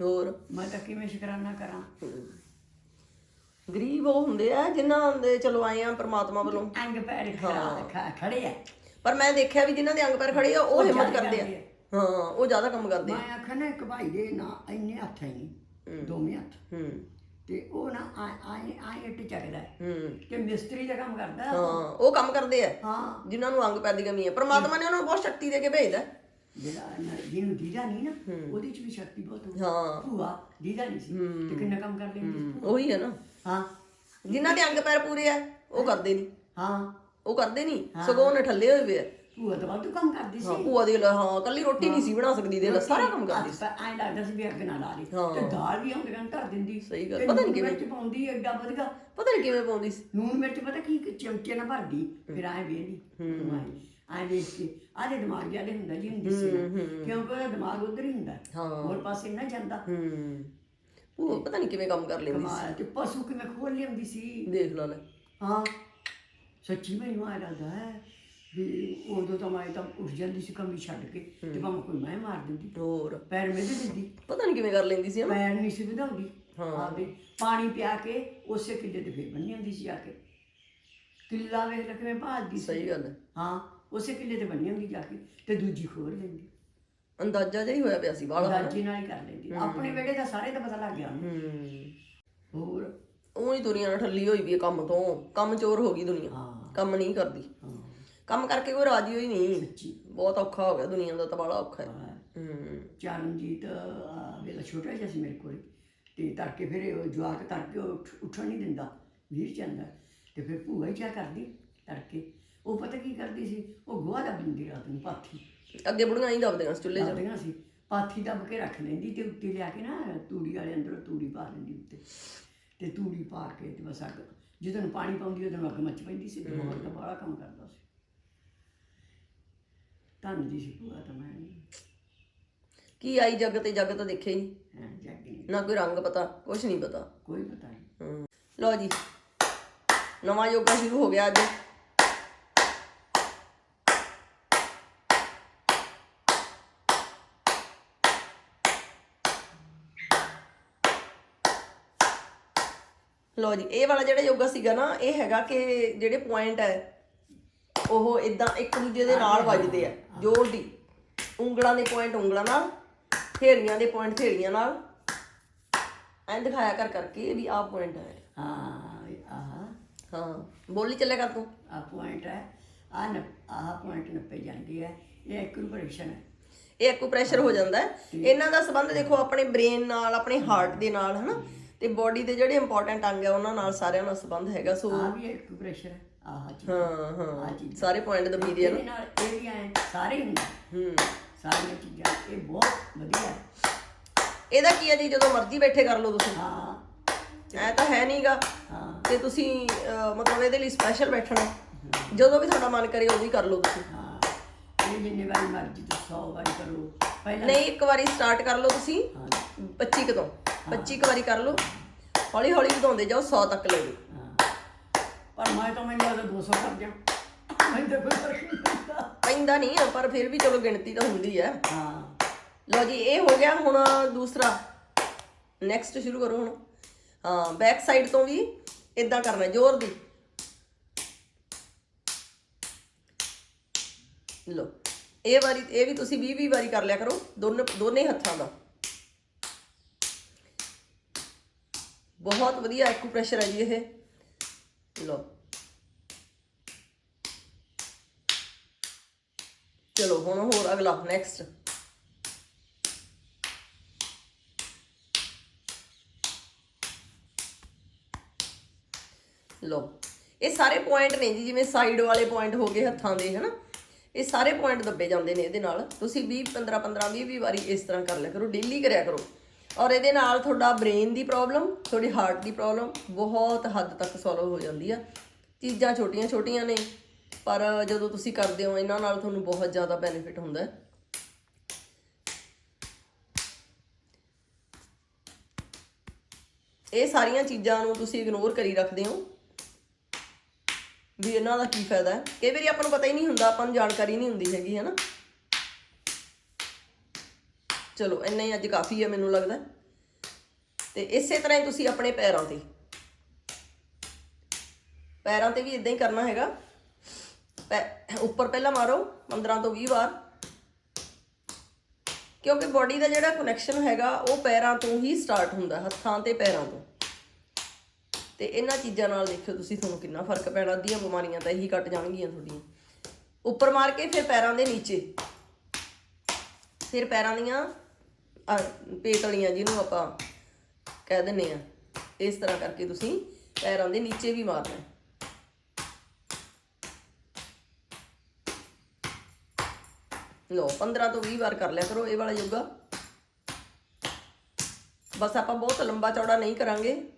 ਹੋਰ? ਮੈਂ ਤਾਂ ਕਿਵੇਂ ਸ਼ੁਕਰਾਨਾ ਕਰਾਂ। ਗਰੀਬ ਉਹ ਹੁੰਦੇ ਆ ਜਿਨ੍ਹਾਂ ਦੇ ਚਲੋ ਆਏ ਆ ਪ੍ਰਮਾਤਮਾ ਵੱਲੋਂ। ਅੰਗ ਪੈਰ ਖੜਾ ਖ- ਖੜੇ ਆ। ਪਰ ਮੈਂ ਦੇਖਿਆ ਵੀ ਜਿਨ੍ਹਾਂ ਦੇ ਅੰਗ ਪੈਰ ਖੜੇ ਆ ਉਹ ਹਿੰਮਤ ਕਰਦੇ ਆ। ਹਾਂ ਉਹ ਜ਼ਿਆਦਾ ਕੰਮ ਕਰਦੇ ਆ। ਮੈਂ ਆਖਿਆ ਨਾ ਇੱਕ ਭਾਈ ਦੇ ਨਾ ਇੰਨੇ ਹੱਥ ਹੈ। ਨਹੀਂ ਦੋਵੇਂ ਹੱਥ। ਹੂੰ। ਤੇ ਉਹ ਨਾ ਆਏ ਆਏ ਇੱਟ ਚੱਕਦਾ ਹੈ। ਹੂੰ। ਕਿ ਮਿਸਤਰੀ ਦਾ ਕੰਮ ਕਰਦਾ। ਹਾਂ ਉਹ ਕੰਮ ਕਰਦੇ ਆ। ਹਾਂ। ਜਿਨ੍ਹਾਂ ਨੂੰ ਅੰਗ ਪੈਰ ਦੀ ਕਮੀ ਹੈ ਪ੍ਰਮਾਤਮਾ ਨੇ ਉਹਨਾਂ ਨੂੰ ਬਹੁਤ ਸ਼ਕਤੀ ਦੇ ਕੇ ਭੇਜਦਾ। ਜਿਹੜਾ ਨ- ਜਿਹਨੂੰ ਦੀਦਾ ਨਹੀਂ ਨਾ ਉਹਦੇ ਚ ਵੀ ਸ਼ਕਤੀ ਬਹੁਤ ਹੋਈ ਹਾਂ। ਭੂਆ ਦੀਦਾ ਨਹੀਂ ਸੀ। ਤੇ ਕਿੰਨਾ ਕੰਮ ਕਰ ਲੈਂਦੀ ਸੀ ਭੂਆ। ਉਹੀ ਹੈ ਨਾ। ਹਾਂ। ਜਿਨ੍ਹਾਂ ਦੇ ਅੰਗ ਪੈਰ ਪੂਰੇ ਆ ਉਹ ਕਰਦੇ ਨਹੀਂ। ਹਾਂ। ਉਹ ਕਰਦੇ ਨਹੀਂ। ਸਗੋਂ ਉਹਨੇ ਠੱਲੇ ਹੋਏ ਵੇ ਆ। ਭੂਆ ਤਾਂ ਵਾਧੂ ਕੰਮ ਕਰਦੀ ਸੀ। ਹਾਂ ਭੂਆ ਦੀ ਲੈ ਹਾਂ ਕੱਲੀ ਰੋਟੀ ਨਹੀਂ ਸੀ ਬਣਾ ਸਕਦੀ ਦੇ ਲੈ ਸਾਰਾ ਕੰਮ ਕਰਦੀ ਸੀ। ਐਂ ਲੱਗਦਾ ਸੀ ਵੀ ਅੱਗ ਨਾਲ ਲਾ ਲਈ ਹਾਂ। ਤੇ ਦਾਲ ਵੀ ਆਉਂਦੇ ਕਰਨ ਧਰ ਦਿੰਦੀ। ਸਹੀ ਗੱਲ, ਤੇ ਪਤਾ ਨੀ ਲੂਣ ਕਿਵੇਂ। ਮਿਰਚ ਪਾਉਂਦੀ ਐਡਾ ਵਧੀਆ। ਪਤਾ ਨਹੀਂ ਕਿਵੇਂ ਪਾਉਂਦੀ ਸੀ। ਨੂਨ ਮਿਰਚ ਪਤਾ ਕੀ ਇੱਕ ਚਮਚੇ ਨਾਲ ਭਰਦੀ ਫਿਰ ਐਂ ਵੇਲੀ ਐਂ ਵੇਖ ਕੇ ਆਦੇ ਦਿਮਾਗ ਜਿਆਦੇ ਹੁੰਦਾ ਜੀ ਹੁੰਦੀ ਸੀ ਕਿਉਂਕਿ ਉਹਦਾ ਦਿਮਾਗ ਉਧਰ ਹੀ ਹੁੰਦਾ? ਹਾਂ। ਹੋਰ ਪਾਸੇ ਨਾ ਜਾਂਦਾ। ਹੂੰ। ਉਹ ਪਤਾ ਨਹੀਂ ਕਿਵੇਂ ਕੰਮ ਕਰ ਲੈਂਦੀ ਕਮਾਲ ਤੇ ਪਸ਼ੂ ਕਿਵੇਂ ਖੋਲ ਲਿਆਉਂਦੀ ਸੀ। ਸੀ ਦੇਖ ਲਾ ਲੈ। ਹਾਂ। ਸੱਚੀ ਮੈਨੂੰ ਆ ਲੱਗਦਾ ਹੈ ਵੀ ਉਦੋਂ ਤਾਂ ਮੈਂ ਤਾਂ ਉੱਠ ਜਾਂਦੀ ਸੀ ਕਮੀ ਛੱਡ ਕੇ ਤੇ ਭਾਵੇਂ ਕੋਈ ਮੈਂ ਮਾਰ ਦਿੰਦੀ। ਹੋਰ। ਪੈਰ ਮੇਰੇ ਦਿੰਦੀ। ਪਤਾ ਨਹੀਂ ਕਿਵੇਂ ਕਰ ਲੈਂਦੀ ਸੀ ਹਨਾ। ਪੈਰ ਨਹੀਂ ਸੀ ਵਧਾਉਂਦੀ। ਹਾਂ। ਆਪਦੇ ਪਾਣੀ ਪਿਆ ਕੇ ਉਸੇ ਕਿੱਲੇ ਤੇ ਫੇਰ ਬੰਨੀ ਹੁੰਦੀ ਸੀ ਆ ਕੇ। ਕਿੱਲਾ ਵੇਖ ਲੈ ਕਿਵੇਂ ਭਾਲਦੀ ਸੀ। ਸਹੀ ਗੱਲ ਹੈ। ਹਾਂ। ਉਸੇ ਕਿੱਲੇ ਤੇ ਬੰਨੀ ਹੁੰਦੀ ਜਾ ਕੇ ਤੇ ਦੂਜੀ ਖੋਲ ਲੈਂਦੀ। ਅੰਦਾਜ਼ਾ ਜਿਹਾ ਹੀ ਹੋਇਆ ਪਿਆ ਸੀ ਬਾਹਲਾ ਦਾਜੀ ਨਾਲ ਹੀ ਕਰ ਲੈਂਦੀ। ਆਪਣੇ ਵੇੜੇ ਦਾ ਸਾਰੇ ਦਾ ਪਤਾ ਲੱਗ ਗਿਆ। ਉਹਨੂੰ ਹੋਰ? ਉਹ ਦੁਨੀਆ ਨਾਲ ਠੱਲੀ ਹੋਈ ਵੀ ਹੈ ਕੰਮ ਤੋਂ। ਕੰਮ ਚੋਰ ਹੋ ਗਈ ਦੁਨੀਆ। ਹਾਂ। ਕੰਮ ਨਹੀਂ ਕਰਦੀ। ਹਾਂ। ਕੰਮ ਕਰਕੇ ਕੋਈ ਰਾਜੀ ਹੋਈ ਨਹੀਂ। ਸੱਚੀ। ਬਹੁਤ ਔਖਾ ਹੋ ਗਿਆ ਦੁਨੀਆ ਦਾ ਤਾਂ ਬੜਾ ਔਖਾ ਹੈ। ਹਾਂ। ਹੂੰ। ਚਰਨਜੀਤ ਆ, ਵੇਲਾ ਛੋਟਾ ਜਿਹਾ ਸੀ ਮੇਰੇ ਕੋਲ। ਤੇ ਤੜਕੇ ਫਿਰ ਉਹ ਜਵਾਕ ਤੜਕੇ ਉੱਠ- ਉੱਠਣ ਨਹੀਂ ਦਿੰਦਾ। ਵੀਰ ਜਾਂਦਾ ਤੇ ਫਿਰ ਭੂਆ ਹੀ ਕਿਆ ਕਰਦੀ ਤੜਕੇ? ਉਹ ਪਤਾ ਕੀ ਕਰਦੀ ਸੀ? ਉਹ ਗੋਹਾ ਦਾ ਬਿੰਦੀ ਰਾਤ ਨੂੰ ਪਾਥੀ। ਅੱਗੇ ਬੁੜੀਆਂ ਹੀ ਦਬਦੀਆਂ ਸੀ ਚੁੱਲ੍ਹੇ 'ਚ। ਸੀ। ਪਾਥੀ ਦੱਬ ਕੇ ਰੱਖ ਲੈਂਦੀ ਤੇ ਉੱਤੇ ਲਿਆ ਕੇ ਨਾ ਤੂੜੀ ਵਾਲੇ ਅੰਦਰੋਂ ਤੂੜੀ ਪਾ ਲੈਂਦੀ ਉੱਤੇ। ਤੇ ਤੂੜੀ ਪਾ ਕੇ ਤੇ ਬਸ ਅੱਗ ਜਦੋਂ ਪਾਣੀ ਪਾਉਂਦੀ ਉਦੋਂ ਅੱਗ ਮੱਚ ਪੈਂਦੀ ਸੀ ਤੇ ਬਹੁਤ ਬੜਾ ਕੰਮ ਕਰਦਾ ਸੀ। ਧੰਨ ਦੀ ਸੀ ਭੂਆ ਤਾਂ ਮੈਂ ਕੀ ਆਈ ਜੱਗ ਤੇ? ਜੱਗ ਤਾਂ ਦੇਖਿਆ ਹੀ ਨਹੀਂ। ਹਾਂ ਜਾਗੀ ਨਾ ਕੋਈ ਰੰਗ ਪਤਾ ਕੁਝ ਨਹੀਂ ਪਤਾ। ਕੋਈ ਪਤਾ ਨਹੀਂ। ਲਓ ਜੀ ਨਵਾਂ ਯੋਗਾ ਸ਼ੁਰੂ ਹੋ ਗਿਆ ਅੱਜ। ਲਓ ਜੀ ਇਹ ਵਾਲਾ ਜਿਹੜਾ ਯੋਗਾ ਸੀਗਾ ਨਾ ਇਹ ਹੈਗਾ ਕਿ ਜਿਹੜੇ ਪੁਆਇੰਟ ਹੈ ਉਹ ਇਦਾਂ ਇੱਕ ਦੂਜੇ ਦੇ ਨਾਲ ਵੱਜਦੇ ਆ ਜੋਰ ਦੀ। ਉਂਗਲਾਂ ਦੇ ਪੁਆਇੰਟ ਉਂਗਲਾਂ ਨਾਲ ਥੇੜੀਆਂ ਦੇ ਪੁਆਇੰਟ ਥੇੜੀਆਂ ਨਾਲ। ਐਂ ਦਿਖਾਇਆ ਕਰ ਕਰਕੇ ਵੀ ਆਹ ਪੁਆਇੰਟ ਹੈ। ਹਾਂ ਆਹ। ਹਾਂ ਬੋਲੀ ਚੱਲਿਆ ਕਰ ਤੂੰ। ਆ ਪੁਆਇੰਟ ਹੈ ਆ ਆਹ ਪੁਆਇੰਟ ਨੱਪੇ ਜਾਂਦੀ ਹੈ ਇਹ ਐਕੂਪ੍ਰੈਸ਼ਨ ਹੈ। ਇਹ ਐਕੂਪ੍ਰੈਸ਼ਰ ਹੋ ਜਾਂਦਾ ਹੈ। ਇਹਨਾਂ ਦਾ ਸੰਬੰਧ ਦੇਖੋ ਆਪਣੇ ਬ੍ਰੇਨ ਨਾਲ ਆਪਣੇ ਹਾਰਟ ਦੇ ਨਾਲ ਹਨਾ? ਤੇ ਬਾਡੀ ਦੇ ਜਿਹੜੇ ਇੰਪੋਰਟੈਂਟ ਅੰਗ ਆ ਉਹਨਾਂ ਨਾਲ ਸਾਰਿਆਂ ਨਾਲ ਸੰਬੰਧ ਹੈਗਾ ਸੋ ਆ ਵੀ ਐਕੂਪ੍ਰੈਸ਼ਰ ਹੈ ਆਹ ਚੀਜ਼। ਹਾਂ ਹਾਂ। ਆਹ ਚੀਜ਼। ਸਾਰੇ ਪੁਆਇੰਟ ਦੇ ਇਹਦੇ ਨਾਲ ਇਹ ਵੀ ਐ ਸਾਰੇ ਹੁੰਦੇ ਹੂੰ। ਸਾਰੀਆਂ ਚੀਜ਼ਾਂ ਇਹ ਬਹੁਤ ਵਧੀਆ ਹੈ। ਇਹਦਾ ਕੀ ਹੈ ਜੀ ਜਦੋਂ ਮਰਜ਼ੀ ਬੈਠੇ ਕਰ ਲਓ ਤੁਸੀਂ। ਹਾਂ। ਐ ਤਾਂ ਹੈ ਨਹੀਂਗਾ ਹਾਂ। ਤੇ ਤੁਸੀਂ ਅਹ, ਮਤਲਬ ਇਹਦੇ ਲਈ ਸਪੈਸ਼ਲ ਬੈਠਣਾ। ਜਦੋਂ ਵੀ ਤੁਹਾਡਾ ਮਨ ਕਰੇ ਉਦੋਂ ਹੀ ਕਰ ਲਓ ਤੁਸੀਂ। ਹਾਂ। ਇਹ ਜਿੰਨੇ ਵਾਰੀ ਮਰਜ਼ੀ ਤੁਸੀਂ 100 ਵਾਰੀ ਕਰੋ। ਪਹਿਲਾਂ ਨਹੀਂ ਇੱਕ ਵਾਰੀ ਸਟਾਰਟ ਕਰ ਲਓ ਤੁਸੀਂ ਹਾਂ। 25 ਕੁ ਤੋਂ। 25 ਕੁ ਵਾਰੀ ਕਰ ਲਓ। ਹੌਲੀ ਹੌਲੀ ਵਧਾਉਂਦੇ ਜਾਓ 100 ਤੱਕ ਲੈ ਜਾਓ ਹਾਂ। ਪਰ ਮੈਂ ਤਾਂ ਮੈਨੂੰ ਲੱਗਦਾ 200 ਕਰ ਜਾ ਮੈਂ ਤਾਂ ਕੋਈ ਫ਼ਰਕ ਨਹੀਂ ਪੈਂਦਾ। ਪੈਂਦਾ ਨਹੀਂ ਹੈ, ਪਰ ਫਿਰ ਵੀ ਚਲੋ ਗਿਣਤੀ ਤਾਂ ਹੁੰਦੀ ਹੈ ਹਾਂ। ਲਓ ਜੀ ਇਹ ਹੋ ਗਿਆ ਹੁਣ ਦੂਸਰਾ। ਨੈਕਸਟ ਸ਼ੁਰੂ ਕਰੋ ਹੁਣ। ਹਾਂ ਬੈਕ ਸਾਈਡ ਤੋਂ ਵੀ ਇਦਾਂ ਕਰਨਾ ਜ਼ੋਰ ਦੀ। ਲਓ ਇਹ ਵਾਰੀ ਇਹ ਵੀ ਤੁਸੀਂ 20 20 ਵਾਰੀ ਕਰ ਲਿਆ ਕਰੋ ਦੋਨੇ ਦੋਨੇ ਹੱਥਾਂ ਦਾ। ਬਹੁਤ ਵਧੀਆ ਐਕੂਪ੍ਰੈਸ਼ਰ ਹੈ ਜੀ ਇਹ। ਲਓ। ਚਲੋ, ਹੁਣ ਹੋਰ ਅਗਲਾ ਨੈਕਸਟ ਲਓ। ਇਹ ਸਾਰੇ ਪੁਆਇੰਟ ਨੇ ਜੀ, ਜਿਵੇਂ ਸਾਈਡ ਵਾਲੇ ਪੁਆਇੰਟ ਹੋ ਗਏ ਹੱਥਾਂ ਦੇ, ਹਨਾ? ਇਹ ਸਾਰੇ ਪੁਆਇੰਟ ਦੱਬੇ ਜਾਂਦੇ ਨੇ ਇਹਦੇ ਨਾਲ। ਤੁਸੀਂ 20 15 15 20 20 ਵਾਰੀ ਇਸ ਤਰ੍ਹਾਂ ਕਰ ਲਿਆ ਕਰੋ ਡੇਲੀ ਕਰਿਆ ਕਰੋ। ਔਰ ਇਹਦੇ ਨਾਲ ਤੁਹਾਡਾ ਬ੍ਰੇਨ ਦੀ ਪ੍ਰੋਬਲਮ ਤੁਹਾਡੀ ਹਾਰਟ ਦੀ ਪ੍ਰੋਬਲਮ ਬਹੁਤ ਹੱਦ ਤੱਕ ਸੋਲਵ ਹੋ ਜਾਂਦੀ ਆ। ਚੀਜ਼ਾਂ ਛੋਟੀਆਂ ਛੋਟੀਆਂ ਨੇ, ਪਰ ਜਦੋਂ ਤੁਸੀਂ ਕਰਦੇ ਹੋ, ਇਹਨਾਂ ਨਾਲ ਤੁਹਾਨੂੰ ਬਹੁਤ ਜ਼ਿਆਦਾ ਬੈਨੀਫਿਟ ਹੁੰਦਾ ਹੈ। ਇਹ ਸਾਰੀਆਂ ਚੀਜ਼ਾਂ ਨੂੰ ਤੁਸੀਂ ਇਗਨੋਰ ਕਰੀ ਰੱਖਦੇ ਹੋ, ਵੀ ਇਹਨਾਂ ਦਾ ਕੀ ਫਾਇਦਾ ਹੈ। ਕਈ ਵਾਰੀ ਆਪਾਂ ਨੂੰ ਪਤਾ ਹੀ ਨਹੀਂ ਹੁੰਦਾ, ਆਪਾਂ ਨੂੰ ਜਾਣਕਾਰੀ ਨਹੀਂ ਹੁੰਦੀ ਹੈਗੀ, ਹੈ ਨਾ? ਚਲੋ, ਇੰਨਾ ਹੀ ਅੱਜ ਕਾਫੀ ਹੈ ਮੈਨੂੰ ਲੱਗਦਾ। ਤੇ ਇਸੇ ਤਰ੍ਹਾਂ ਹੀ ਤੁਸੀਂ ਆਪਣੇ ਪੈਰਾਂ ਤੇ। ਪੈਰਾਂ ਤੇ ਵੀ ਇਦਾਂ ਹੀ ਕਰਨਾ ਹੈਗਾ। ਪੈ- ਉੱਪਰ ਪਹਿਲਾਂ ਮਾਰੋ 15 ਤੋਂ 20 ਵਾਰ। ਕਿਉਂਕਿ ਬਾਡੀ ਦਾ ਜਿਹੜਾ ਕਨੈਕਸ਼ਨ ਹੈਗਾ, ਉਹ ਪੈਰਾਂ ਤੋਂ ਹੀ ਸਟਾਰਟ ਹੁੰਦਾ, ਹੱਥਾਂ ਤੇ ਪੈਰਾਂ ਤੋਂ। ਤੇ ਇਹਨਾਂ ਚੀਜ਼ਾਂ ਨਾਲ ਦੇਖਿਓ ਤੁਸੀਂ, ਤੁਹਾਨੂੰ ਕਿੰਨਾ ਫ਼ਰਕ ਪੈਣਾ। ਅੱਧੀਆਂ ਬਿਮਾਰੀਆਂ ਤਾਂ ਇਹੀ ਕੱਟ ਜਾਣਗੀਆਂ ਤੁਹਾਡੀਆਂ। ਉੱਪਰ ਮਾਰ ਕੇ ਫਿਰ ਪੈਰਾਂ ਦੇ ਨੀਚੇ। ਫਿਰ ਪੈਰਾਂ ਦੀਆਂ ਪੇਤਲੀਆਂ ਜਿਹਨੂੰ ਆਪਾਂ ਕਹਿ ਦਿੰਨੇ ਆ। ਇਸ ਤਰ੍ਹਾਂ ਕਰਕੇ ਤੁਸੀਂ ਪੈਰਾਂ ਦੇ ਨੀਚੇ ਵੀ ਮਾਰਨਾ ਹੈ। ਲੋ 15 ਤੋਂ 20 ਵਾਰ ਕਰ ਲਿਆ ਕਰੋ ਇਹ ਵਾਲਾ ਯੋਗਾ। ਬਸ ਆਪਾਂ ਬਹੁਤ ਲੰਬਾ ਚੌੜਾ ਨਹੀਂ ਕਰਾਂਗੇ।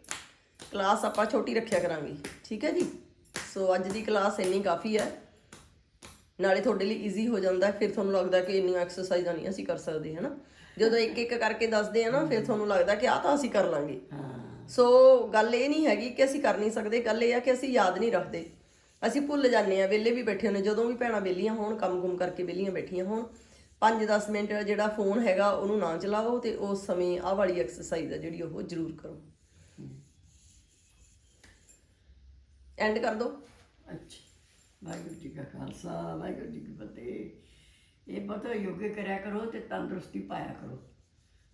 ਕਲਾਸ ਆਪਾਂ ਛੋਟੀ ਰੱਖਿਆ ਕਰਾਂਗੇ। ਠੀਕ ਹੈ ਜੀ? ਸੋ ਅੱਜ ਦੀ ਕਲਾਸ ਇੰਨੀ ਕਾਫੀ ਹੈ। ਨਾਲੇ ਤੁਹਾਡੇ ਲਈ ਈਜ਼ੀ ਹੋ ਜਾਂਦਾ ਫਿਰ ਤੁਹਾਨੂੰ ਲੱਗਦਾ ਕਿ ਇੰਨੀਆਂ ਐਕਸਰਸਾਈਜ਼ਾਂ ਨਹੀਂ ਅਸੀਂ ਕਰ ਸਕਦੇ ਹਨਾ? ਜਦੋਂ ਇੱਕ ਇੱਕ ਕਰਕੇ ਦੱਸਦੇ ਆ ਨਾ ਫਿਰ ਤੁਹਾਨੂੰ ਲੱਗਦਾ ਕਿ ਆਹ ਤਾਂ ਅਸੀਂ ਕਰ ਲਾਂਗੇ। ਸੋ ਗੱਲ ਇਹ ਨਹੀਂ ਹੈਗੀ ਕਿ ਅਸੀਂ ਕਰ ਨਹੀਂ ਸਕਦੇ ਗੱਲ ਇਹ ਆ ਕਿ ਅਸੀਂ ਯਾਦ ਨਹੀਂ ਰੱਖਦੇ। ਅਸੀਂ ਭੁੱਲ ਜਾਂਦੇ ਆ ਵਿਹਲੇ ਵੀ ਬੈਠੇ ਹੁੰਦੇ ਜਦੋਂ ਵੀ ਭੈਣਾਂ ਵਿਹਲੀਆਂ ਹੋਣ ਕੰਮ-ਕੁਮ ਕਰਕੇ ਵਿਹਲੀਆਂ ਬੈਠੀਆਂ ਹੋਣ 5-10 ਮਿੰਟ ਜਿਹੜਾ ਫੋਨ ਹੈਗਾ ਉਹਨੂੰ ਨਾ ਚਲਾਓ ਤੇ ਉਸ ਸਮੇਂ ਆਹ ਵਾਲੀ ਐਕਸਰਸਾਈਜ਼ ਆ ਜਿਹੜੀ ਉਹ ਜ਼ਰੂਰ ਕਰੋ। ਐਂਡ ਕਰ ਦਿਓ ਅੱਛਾ। ਵਾਹਿਗੁਰੂ ਜੀ ਕਾ ਖਾਲਸਾ, ਵਾਹਿਗੁਰੂ ਜੀ ਕੀ ਫਤਿਹ। ਇਹ ਪਤਾ ਯੋਗ ਕਰਿਆ ਕਰੋ ਤੇ ਤੰਦਰੁਸਤੀ ਪਾਇਆ ਕਰੋ।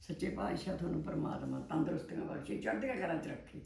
ਸੱਚੇ ਪਾਤਸ਼ਾਹ ਤੁਹਾਨੂੰ ਪਰਮਾਤਮਾ ਤੰਦਰੁਸਤੀਆਂ ਬਖਸ਼ੇ, ਚੜ੍ਹਦੀਆਂ ਕਰਾਂ ਚ ਰੱਖੇ।